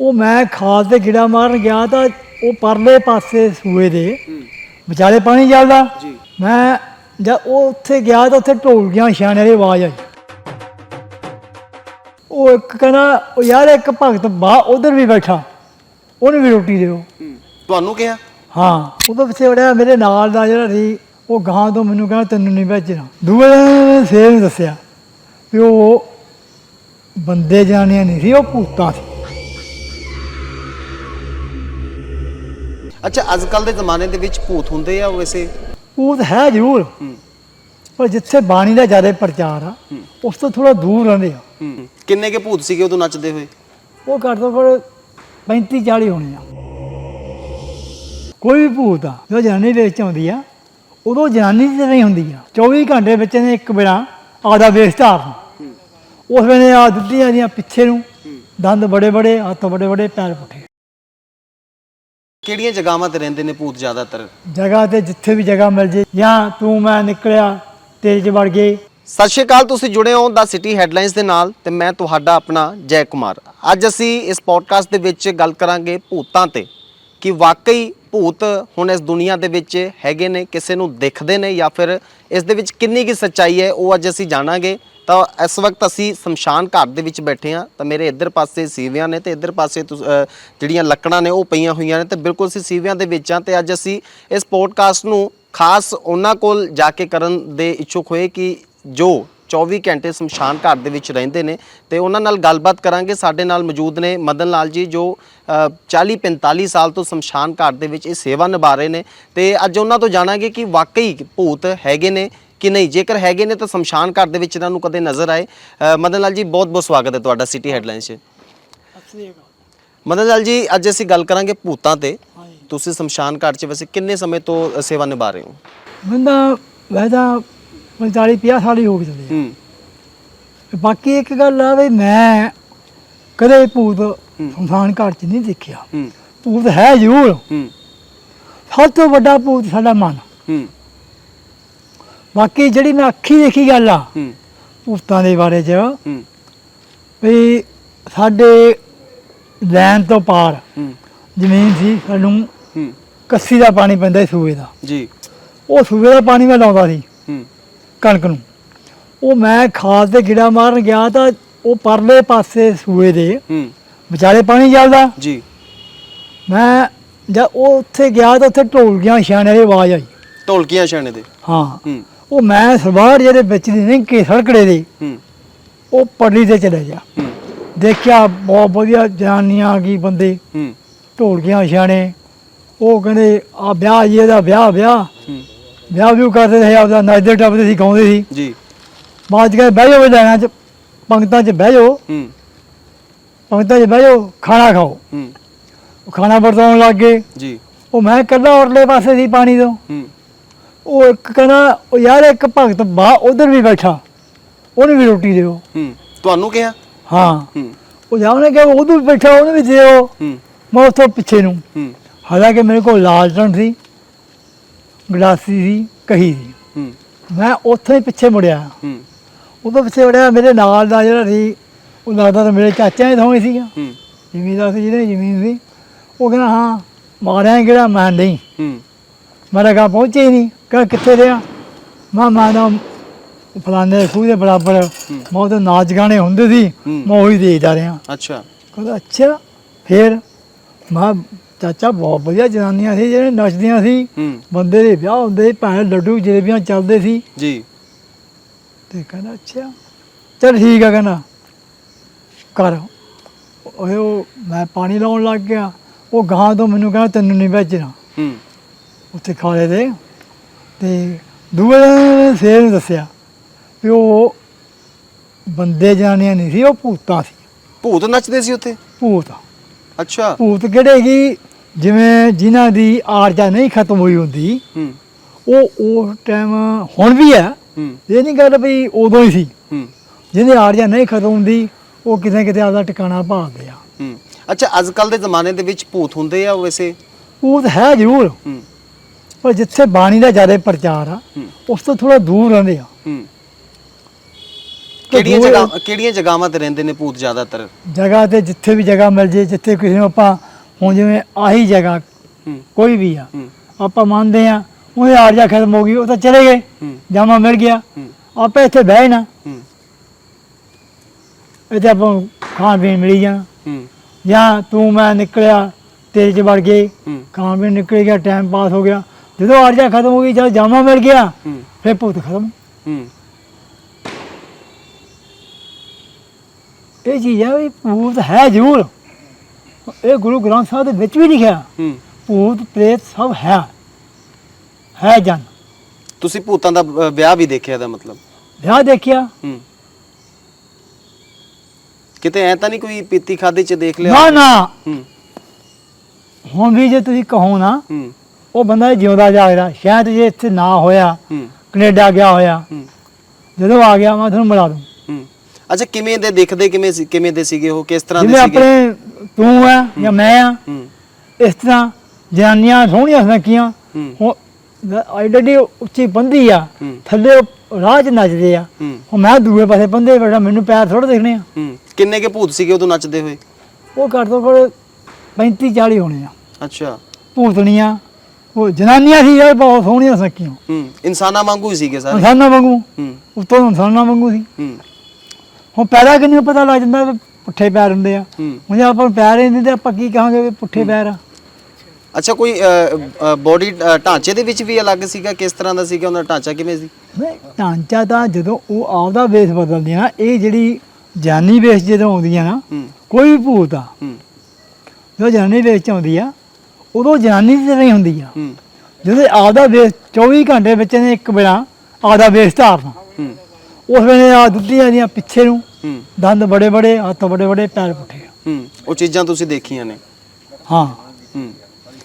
ਉਹ ਮੈਂ ਖਾਦ ਤੇ ਗਿੜਾ ਮਾਰਨ ਗਿਆ ਤਾਂ ਉਹ ਪਰਲੇ ਪਾਸੇ ਸੂਏ ਦੇ ਵਿਚਾਲੇ ਪਾਣੀ ਚੱਲਦਾ। ਮੈਂ ਜਦ ਉਹ ਉੱਥੇ ਗਿਆ ਤਾਂ ਉੱਥੇ ਢੋਲਕੀਆਂ ਛਾਣੇ ਦੀ ਆਵਾਜ਼ ਆਈ। ਉਹ ਇੱਕ ਕਹਿੰਦਾ ਉਹ ਯਾਰ ਇੱਕ ਭਗਤ ਬਾ ਉਧਰ ਵੀ ਬੈਠਾ। ਉਹਨੂੰ ਵੀ ਰੋਟੀ ਦਿਓ। ਤੁਹਾਨੂੰ ਕਿਹਾ? ਹਾਂ। ਉਹਦੇ ਪਿੱਛੇ ਵੜਿਆ ਮੇਰੇ ਨਾਲ ਦਾ ਜਿਹੜਾ ਸੀ ਉਹ ਗਾਂ ਤੋਂ ਮੈਨੂੰ ਕਹਿੰਦਾ ਤੈਨੂੰ ਨਹੀਂ ਭੇਜਣਾ। ਦੂਏ ਦਿਨ ਸੇਰ ਨੂੰ ਦੱਸਿਆ ਵੀ ਉਹ ਬੰਦੇ ਜਾਣਿਆ ਨਹੀਂ ਸੀ ਉਹ ਭੂਤਾਂ ਸੀ। ਅੱਛਾ ਅੱਜ ਕੱਲ ਦੇ ਜ਼ਮਾਨੇ ਦੇ ਵਿੱਚ ਭੂਤ ਹੁੰਦੇ ਆ ਵੈਸੇ? ਭੂਤ ਹੈ ਜ਼ਰੂਰ। ਪਰ ਜਿੱਥੇ ਬਾਣੀ ਦਾ ਜ਼ਿਆਦਾ ਪ੍ਰਚਾਰ ਆ ਉਸ ਤੋਂ ਥੋੜਾ ਦੂਰ ਰਹਿੰਦੇ ਆ। ਹੂੰ। ਕਿੰਨੇ ਕੇ ਭੂਤ ਸੀਗੇ ਉਦੋਂ ਨੱਚਦੇ ਹੋਏ? ਉਹ ਘੱਟ ਤੋਂ ਘੱਟ 35 40 ਹੋਣੇ ਆ। ਕੋਈ ਵੀ ਭੂਤ ਆ ਜੋ ਜਨਾਨੀ ਦੇ ਵਿੱਚ ਆਉਂਦੀ ਆ ਉਦੋਂ ਜਨਾਨੀ ਦੀ ਨਹੀਂ ਹੁੰਦੀ ਆ। 24 ਘੰਟੇ ਵਿੱਚ ਨੇ ਇੱਕ ਬਿਨਾ ਆਦਾ ਧਾਰਨ। ਉਸ ਵੇਲੇ ਆ ਦੁੱਧੀਆਂ ਦੀਆਂ ਪਿੱਛੇ ਨੂੰ ਦੰਦ ਬੜੇ ਬੜੇ ਹੱਥ ਬੜੇ ਬੜੇ ਪੈਰ ਪੁੱਠੇ। ਕਿਹੜੀਆਂ ਜਗ੍ਹਾਵਾਂ ਤੇ ਰਹਿੰਦੇ ਨੇ ਭੂਤ ਜ਼ਿਆਦਾਤਰ? ਜਗ੍ਹਾ ਤੇ ਜਿੱਥੇ ਵੀ ਜਗ੍ਹਾ ਮਿਲ ਜੇ ਜਾਂ ਤੂੰ ਮੈਂ ਨਿਕਲਿਆ ਤੇਰੇ ਚ ਵੜ ਗਏ। ਸਤਿ ਸ਼੍ਰੀ ਅਕਾਲ ਤੁਸੀਂ ਜੁੜੇ ਹੋ ਦਾ ਸਿਟੀ ਹੈਡਲਾਈਨਸ ਦੇ ਨਾਲ ਤੇ ਮੈਂ ਤੁਹਾਡਾ ਆਪਣਾ ਜੈ ਕੁਮਾਰ। ਅੱਜ ਅਸੀਂ ਇਸ ਪੋਡਕਾਸਟ ਦੇ ਵਿੱਚ ਗੱਲ ਕਰਾਂਗੇ ਭੂਤਾਂ ਤੇ। ਕਿ ਵਾਕਈ ਭੂਤ ਹੁਣ ਇਸ ਦੁਨੀਆ ਦੇ ਵਿੱਚ ਹੈਗੇ ਨੇ ਕਿਸੇ ਨੂੰ ਦਿਖਦੇ ਨੇ ਜਾਂ ਫਿਰ ਇਸ ਦੇ ਵਿੱਚ ਕਿੰਨੀ ਕੀ ਸੱਚਾਈ ਹੈ ਉਹ ਅੱਜ ਅਸੀਂ ਜਾਣਾਂਗੇ। ਤਾਂ ਇਸ ਵਕਤ ਅਸੀਂ ਸ਼ਮਸ਼ਾਨ ਘਾਟ ਦੇ ਵਿੱਚ ਬੈਠੇ ਹਾਂ। ਤਾਂ ਮੇਰੇ ਇੱਧਰ ਪਾਸੇ ਸੀਵਿਆਂ ਨੇ ਤੇ ਇੱਧਰ ਪਾਸੇ ਤੁਸ- ਅ, ਜਿਹੜੀਆਂ ਲੱਕੜਾਂ ਨੇ ਉਹ ਪਈਆਂ ਹੋਈਆਂ ਨੇ ਤੇ ਬਿਲਕੁਲ ਅਸੀਂ ਸੀਵਿਆਂ ਦੇ ਵਿੱਚ ਹਾਂ ਤੇ ਅੱਜ ਅਸੀਂ ਇਸ ਪੋਡਕਾਸਟ ਨੂੰ ਖਾਸ ਉਹਨਾਂ ਕੋਲ ਜਾ ਕੇ ਕਰਨ ਦੇ ਇੱਛੁਕ ਹੋਏ ਕਿ ਜੋ 24 ਘੰਟੇ ਸ਼ਮਸ਼ਾਨ ਘਾਟ ਦੇ ਵਿੱਚ ਰਹਿੰਦੇ ਨੇ ਤੇ ਉਹਨਾਂ ਨਾਲ ਗੱਲਬਾਤ ਕਰਾਂਗੇ। ਸਾਡੇ ਨਾਲ ਮੌਜੂਦ ਨੇ ਮਦਨ ਲਾਲ ਜੀ ਜੋ 40 45 ਸਾਲ ਤੋਂ ਸ਼ਮਸ਼ਾਨ ਘਾਟ ਦੇ ਵਿੱਚ ਇਹ ਸੇਵਾ ਨਿਭਾ ਰਹੇ ਨੇ ਤੇ ਅੱਜ ਉਹਨਾਂ ਤੋਂ ਜਾਣਾਂਗੇ ਕਿ ਵਾਕਈ ਭੂਤ ਹੈਗੇ ਨੇ ਕਿ ਨਹੀਂ। ਜੇਕਰ ਹੈਗੇ ਨੇ ਤਾਂ ਸ਼ਮਸ਼ਾਨ ਘਾਟ ਦੇ ਵਿੱਚ ਇਹਨਾਂ ਨੂੰ ਕਦੇ ਨਜ਼ਰ ਆਏ। ਮਦਨ ਲਾਲ ਜੀ ਬਹੁਤ ਬਹੁਤ ਸਵਾਗਤ ਹੈ ਤੁਹਾਡਾ ਸਿਟੀ ਹੈਡਲਾਈਨਸ 'ਚ। ਮਦਨ ਲਾਲ ਜੀ ਅੱਜ ਅਸੀਂ ਗੱਲ ਕਰਾਂਗੇ ਭੂਤਾਂ ਤੇ। ਤੁਸੀਂ ਸ਼ਮਸ਼ਾਨ ਘਾਟ 'ਚ ਵੈਸੇ ਕਿੰਨੇ ਸਮੇਂ ਤੋਂ ਸੇਵਾ ਨਿਭਾ ਰਹੇ ਹੋ? ਬੰਦਾ ਵੈਦਾ 45 50 ਸਾਲ ਹੀ ਹੋ ਗਏ ਚੱਲੇ ਹੂੰ। ਬਾਕੀ ਇੱਕ ਗੱਲ ਆ ਵੀ ਮੈਂ ਕਦੇ ਭੂਤ ਸੰਸਾਨ ਘਾਟ ਚ ਨਹੀਂ ਦੇਖਿਆ। ਹੂੰ। ਭੂਤ ਹੈ ਜ਼ਰੂਰ। ਹੂੰ। ਸਭ ਤੋਂ ਵੱਡਾ ਭੂਤ ਸਾਡਾ ਮਨ। ਹੂੰ। ਬਾਕੀ ਜਿਹੜੀ ਮੈਂ ਅੱਖੀ ਦੇਖੀ ਗੱਲ ਆ ਹੂੰ। ਭੂਤਾਂ ਦੇ ਬਾਰੇ ਚ ਹੂੰ। ਵੀ ਸਾਡੇ ਲੈਣ ਤੋਂ ਪਾਰ ਹੂੰ। ਜ਼ਮੀਨ ਸੀ ਸਾਨੂੰ ਹੂੰ। ਕੱਸੀ ਦਾ ਪਾਣੀ ਪੈਂਦਾ ਸੀ ਸੂਏ ਦਾ। ਜੀ। ਉਹ ਸੂਏ ਦਾ ਪਾਣੀ ਮੈਂ ਲਾਉਂਦਾ ਸੀ। ਕਣਕ ਨੂੰ। ਉਹ ਮੈਂ ਖਾਦ ਤੇ ਗਿੜਾ ਮਾਰਨ ਗਿਆ ਤਾਂ ਉਹ ਪਰਲੇ ਪਾਸੇ ਸੂਏ ਦੇ ਹੂੰ। ਵਿਚਾਲੇ ਪਾਣੀ ਚੱਲਦਾ। ਜੀ। ਮੈਂ ਜਦ ਉਹ ਉੱਥੇ ਗਿਆ ਤਾਂ ਉੱਥੇ ਢੋਲਕੀਆਂ ਛਾਣੇ ਦੀ ਆਵਾਜ਼ ਆਈ। ਢੋਲਕੀਆਂ ਛਾਣੇ ਦੇ। ਹਾਂ। ਹੂੰ। ਉਹ ਮੈਂ ਸਵਾਰ ਜਿਹੜੇ ਵਿੱਚ ਦੀ ਨਹੀਂ ਕਿ ਸੜਕੜੇ ਦੇ। ਹੂੰ। ਉਹ ਪਰਲੀ ਤੇ ਚਲੇ ਗਿਆ। ਹੂੰ। ਦੇਖਿਆ ਬਹੁਤ ਵਧੀਆ ਜਨਾਨੀਆਂ ਆ ਗਈ ਬੰਦੇ। ਹੂੰ। ਢੋਲਕੀਆਂ ਛਾਣੇ। ਉਹ ਕਹਿੰਦੇ ਆ ਵਿਆਹ ਜੀ ਇਹਦਾ ਵਿਆਹ ਵਿਆਹ। ਵਿਆਹ ਵੀ ਕਰਦੇ ਰਹੇ ਆਪਦਾ ਨੱਚਦੇ ਟੱਪਦੇ ਸੀ ਗਾਉਂਦੇ ਸੀ। ਜੀ। ਬਾਅਦ ਚ ਕਹਿੰਦੇ ਬਹਿ ਜਾਓ ਲੈਣਾ ਚ ਪੰਗਤਾਂ ਚ ਬਹਿ ਜਾਓ। ਹੂੰ। ਪੰਗਤਾਂ ਚ ਬਹਿ ਜਾਓ ਖਾਣਾ ਖਾਓ। ਹੂੰ। ਉਹ ਖਾਣਾ ਵਰਤਾਉਣ ਲੱਗ ਗਏ। ਜੀ। ਉਹ ਮੈਂ ਇਕੱਲਾ ਉਰਲੇ ਪਾਸੇ ਸੀ ਪਾਣੀ ਤੋਂ। ਹੂੰ। ਉਹ ਇੱਕ ਕਹਿੰਦਾ ਉਹ ਯਾਰ ਇੱਕ ਭਗਤ ਬਾ ਉਧਰ ਵੀ ਬੈਠਾ। ਉਹਨੂੰ ਵੀ ਰੋਟੀ ਦਿਓ। ਹੂੰ। ਤੁਹਾਨੂੰ ਕਿਹਾ? ਹਾਂ। ਹੂੰ। ਉਹ ਜਾਉਣੇ ਕਿ ਉਹਦੋਂ ਵੀ ਬੈਠਾ ਉਹਨੂੰ ਵੀ ਦਿਓ। ਹੂੰ। ਮੈਂ ਉੱਥੋਂ ਪਿੱਛੇ ਨੂੰ। ਹੂੰ। ਹਾਲਾਂਕਿ ਮੇਰੇ ਕੋਲ ਲਾਲਟਣ ਸੀ। ਗਲਾਸੀ ਸੀ ਕਹੀ ਸੀ ਹੂੰ। ਮੈਂ ਉੱਥੇ ਹੀ ਪਿੱਛੇ ਮੁੜਿਆ। ਹੂੰ। ਉਦੋਂ ਪਿੱਛੇ ਮੁੜਿਆ ਮੇਰੇ ਨਾਲ ਦਾ ਜਿਹੜਾ ਸੀ ਉਹ ਲੱਗਦਾ ਤਾਂ ਮੇਰੇ ਚਾਚਾ ਹੀ ਥੋੜੀ ਸੀਗਾ। ਹੂੰ। ਜ਼ਮੀਨਦਾਰ ਸੀ ਜਿਹਨੇ ਜ਼ਮੀਨ ਸੀ। ਉਹ ਕਹਿੰਦਾ ਹਾਂ ਮਾਰਿਆ ਕਿਹੜਾ ਮੈਂ ਨਹੀਂ। ਹੂੰ। ਮੇਰਾ ਕਾ ਪਹੁੰਚੇ ਹੀ ਨਹੀਂ ਕਹਿੰਦਾ ਕਿੱਥੇ ਰਿਹਾ? ਮੈਂ ਮੈਂ ਤਾਂ ਫਲਾਣੇ ਖੂਹ ਦੇ ਬਰਾਬਰ ਮੈਂ ਉਹਦੇ ਨਾਚ ਗਾਣੇ ਹੁੰਦੇ ਸੀ। ਮੈਂ ਉਹੀ ਦੇਖਦਾ ਰਿਹਾ। ਅੱਛਾ। ਕਹਿੰਦਾ ਅੱਛਾ ਫੇਰ? ਮੈਂ ਚਾਚਾ ਬਹੁਤ ਵਧੀਆ ਜਨਾਨੀਆਂ ਸੀ ਜਿਹੜੇ ਨੱਚਦੀਆਂ ਸੀ। ਹੂੰ। ਬੰਦੇ ਦੇ ਵਿਆਹ ਹੁੰਦੇ ਸੀ ਭਾਵੇਂ ਲੱਡੂ ਜਲੇਬੀਆਂ ਚੱਲਦੇ ਸੀ। ਜੀ। ਤੇ ਕਹਿੰਦਾ ਅੱਛਾ। ਚਲ ਠੀਕ ਆ ਕਹਿੰਦਾ। ਕਰ ਉਹ ਉਹ ਮੈਂ ਪਾਣੀ ਲਾਉਣ ਲੱਗ ਗਿਆ। ਉਹ ਗਾਂ ਤੋਂ ਮੈਨੂੰ ਕਹਿੰਦਾ ਤੈਨੂੰ ਨਹੀਂ ਭੇਜਣਾ। ਹੂੰ। ਉੱਥੇ ਖਾਲੇ ਦੇ ਤੇ ਦੂਏ ਦਿਨ ਸੇਰ ਨੂੰ ਦੱਸਿਆ ਵੀ ਉਹ ਬੰਦੇ ਜਾਣਿਆ ਨਹੀਂ ਸੀ ਉਹ ਭੂਤਾਂ ਸੀ। ਭੂਤ ਨੱਚਦੇ ਸੀ ਉੱਥੇ? ਭੂਤ। ਅੱਛਾ। ਭੂਤ ਕਿਹੜੇ ਕੀ? ਜਿਵੇਂ ਜਿਨ੍ਹਾਂ ਦੀ ਆਰਜਾ ਨਹੀਂ ਖਤਮ ਹੋਈ ਹੁੰਦੀ ਹੂੰ। ਉਹ ਉਸ ਟਾਈਮ ਹੁਣ ਵੀ ਹੈ। ਇਹ ਨਹੀਂ ਗੱਲ ਵੀ ਉਦੋਂ ਹੀ ਸੀ। ਹੂੰ। ਜਿਹਦੀ ਆਰਜਾ ਨਹੀਂ ਖਤਮ ਹੁੰਦੀ ਉਹ ਕਿਤੇ ਕਿਤੇ ਆਪਦਾ ਟਿਕਾਣਾ ਭਾਲਦੇ ਆ ਹੂੰ। ਅੱਛਾ ਅੱਜ ਕੱਲ ਦੇ ਜ਼ਮਾਨੇ ਦੇ ਵਿੱਚ ਭੂਤ ਹੁੰਦੇ ਆ ਵੈਸੇ? ਭੂਤ ਹੈ ਜ਼ਰੂਰ। ਹੂੰ। ਪਰ ਜਿੱਥੇ ਬਾਣੀ ਦਾ ਜ਼ਿਆਦਾ ਪ੍ਰਚਾਰ ਆ ਉਸ ਤੋਂ ਥੋੜਾ ਦੂਰ ਰਹਿੰਦੇ ਆ। ਹੂੰ। ਕਿਹੜੀਆਂ ਜਗ੍ਹਾ ਕਿਹੜੀਆਂ ਜਗ੍ਹਾਵਾਂ ਤੇ ਰਹਿੰਦੇ ਨੇ ਭੂਤ ਜ਼ਿਆਦਾਤਰ? ਜਗ੍ਹਾ ਤੇ ਜਿੱਥੇ ਵੀ ਜਗ੍ਹਾ ਮਿਲ ਜੇ ਜਿੱਥੇ ਕਿਸੇ ਨੂੰ ਆਪਾਂ ਹੁਣ ਜਿਵੇਂ ਆਹੀ ਜਗ੍ਹਾ ਕੋਈ ਵੀ ਆ ਆਪਾਂ ਮੰਨਦੇ ਆ ਉਹਦੇ ਆਰਜਾ ਖਤਮ ਹੋ ਗਈ ਉਹ ਤਾਂ ਚਲੇ ਗਏ ਜਾਮਾ ਮਿਲ ਗਿਆ ਆਪਾਂ ਇੱਥੇ ਬਹਿ ਨਾ। ਇੱਥੇ ਆਪਾਂ ਖਾਣ ਪੀਣ ਮਿਲੀ ਜਾਣਾ। ਜਾਂ ਤੂੰ ਮੈਂ ਨਿਕਲਿਆ ਤੇਰੇ ਚ ਵੜ ਗਏ ਖਾਣ ਪੀਣ ਨਿਕਲ ਗਿਆ ਟਾਈਮ ਪਾਸ ਹੋ ਗਿਆ। ਜਦੋਂ ਆਰਜਾ ਖਤਮ ਹੋ ਗਈ ਜਦ ਜਾਮਾ ਮਿਲ ਗਿਆ ਫਿਰ ਭੂਤ ਖਤਮ। ਇਹ ਚੀਜ਼ ਹੈ ਵੀ ਭੂਤ ਹੈ ਜ਼ਰੂਰ। ਇਹ ਗੁਰੂ ਗ੍ਰੰਥ ਸਾਹਿਬ ਦੇ ਵਿੱਚ ਵੀ ਲਿਖਿਆ। ਹੂੰ। ਭੂਤ ਪ੍ਰੇਤ ਸਭ ਹੈ। ਹੈ ਜਨ। ਤੁਸੀਂ ਭੂਤਾਂ ਦਾ ਅ, ਵਿਆਹ ਵੀ ਦੇਖਿਆ ਦਾ ਮਤਲਬ? ਵਿਆਹ ਦੇਖਿਆ। ਹੂੰ। ਕਿਤੇ ਐ ਤਾਂ ਨਹੀਂ ਕੋਈ ਪੀਤੀ ਖਾਦੀ ਚ ਦੇਖ ਲਿਆ? ਨਾ ਨਾ। ਹੂੰ। ਹੁਣ ਵੀ ਜੇ ਤੁਸੀਂ ਕਹੋ ਨਾ ਹੂੰ। ਉਹ ਬੰਦਾ ਜਿਉਂਦਾ ਜਾਗਦਾ ਸ਼ਾਇਦ ਜੇ ਇੱਥੇ ਨਾ ਹੋਇਆ ਹੂੰ। ਕੈਨੇਡਾ ਗਿਆ ਹੋਇਆ ਹੂੰ। ਜਦੋਂ ਆ ਗਿਆ ਮੈਂ ਤੁਹਾਨੂੰ ਮਿਲਾ ਦੂੰ। ਅੱਛਾ ਕਿਵੇਂ ਦੇ ਦਿਖਦੇ ਕਿਵੇਂ ਸੀ ਕਿਵੇਂ ਦੇ ਸੀਗੇ ਉਹ ਕਿਸ ਤਰ੍ਹਾਂ ਦੇ ਜਿਵੇਂ ਸੀਗੇ? ਆਪਣੇ ਤੂੰ ਆ ਜਾਂ ਮੈਂ ਆ ਹੂੰ। ਇਸ ਤਰ੍ਹਾਂ ਜਨਾਨੀਆਂ ਸੋਹਣੀਆਂ ਸੁਨੱਖੀਆਂ ਹੂੰ। ਹੁਣ ਉੱਚੀ ਬੰਦੀ ਆ ਹੂੰ। ਥੱਲੇ ਉਹ ਰਾਹ 'ਚ ਨੱਚਦੇ ਆ। ਹੂੰ। ਹੁਣ ਮੈਂ ਦੂਏ ਪਾਸੇ ਬੰਦੇ ਬੈਠਾ ਮੈਨੂੰ ਪੈਰ ਥੋੜਾ ਦੇਖਣੇ ਆ। ਹੂੰ। ਕਿੰਨੇ ਕੇ ਭੂਤ ਸੀਗੇ ਉਦੋਂ ਨੱਚਦੇ ਹੋਏ? ਉਹ ਘੱਟ ਤੋਂ ਘੱਟ 35 40 ਹੋਣੇ ਆ। ਅੱਛਾ। ਭੂਤਣੀਆਂ ਉਹ ਜਨਾਨੀਆਂ ਸੀ ਇਹ ਬਹੁਤ ਸੋਹਣੀਆਂ ਸੁਨੱਖੀਆਂ। ਹੂੰ। ਇਨਸਾਨਾਂ ਵਾਂਗੂ ਹੀ ਸੀਗੇ ਸਾਰੇ। ਇਨਸਾਨਾਂ ਵਾਂਗੂ। ਹੂੰ। ਉੱਤੋਂ ਇਨਸਾਨਾਂ ਵਾਂਗੂ ਸੀ। ਹੂੰ। ਹੁਣ ਪੈਰਾਂ ਕਿੰਨੇ ਪਤਾ ਲੱਗ ਜਾਂਦਾ ਵੀ ਪੁੱਠੇ ਪੈਰ ਹੁੰਦੇ ਆ। ਹੁਣ ਜੇ ਆਪਾਂ ਨੂੰ ਪੈਰ ਹੀ ਨਹੀਂ ਤੇ ਆਪਾਂ ਕੀ ਕਹਾਂਗੇ ਵੀ ਪੁੱਠੇ ਪੈਰ ਆ? ਅੱਛਾ ਕੋਈ ਬੋਡੀ ਢਾਂਚੇ ਦੇ ਵਿੱਚ ਵੀ ਅਲੱਗ ਸੀਗਾ? ਕਿਸ ਤਰ੍ਹਾਂ ਦਾ ਸੀਗਾ ਉਹਨਾਂ ਦਾ ਢਾਂਚਾ? ਕਿਵੇਂ ਸੀ? ਨਹੀਂ ਢਾਂਚਾ ਤਾਂ ਜਦੋਂ ਉਹ ਆਪਦਾ ਵੇਸ ਬਦਲਦੀ ਆ ਨਾ ਇਹ ਜਿਹੜੀ ਜਾਨੀ ਵੇਸ ਜਦੋਂ ਆਉਂਦੀ ਆ ਨਾ ਕੋਈ ਵੀ ਭੂਤ ਆ ਜਦੋਂ ਜਾਨੀ ਵੇਸ ਚ ਆਉਂਦੀ ਆ ਉਦੋਂ ਜਨਾਨੀ ਦੀ ਤਰ੍ਹਾਂ ਹੁੰਦੀ ਆ। ਜਦੋਂ ਆਪਦਾ ਵੇਸ 24 ਘੰਟੇ ਵਿੱਚ ਨੇ ਇੱਕ ਵੇਲਾ ਆਪਦਾ ਵੇਸ ਧਾਰਨਾ। ਉਸ ਵੇਲੇ ਆ ਦੁੱਧੀਆਂ ਦੀਆਂ ਪਿੱਛੇ ਨੂੰ ਦੰਦ ਬੜੇ ਬੜੇ ਹੱਥ ਬੜੇ ਬੜੇ ਪੈਰ ਪੁੱਠੇ। ਹੂੰ ਉਹ ਚੀਜ਼ਾਂ ਤੁਸੀਂ ਦੇਖੀਆਂ ਨੇ? ਹਾਂ।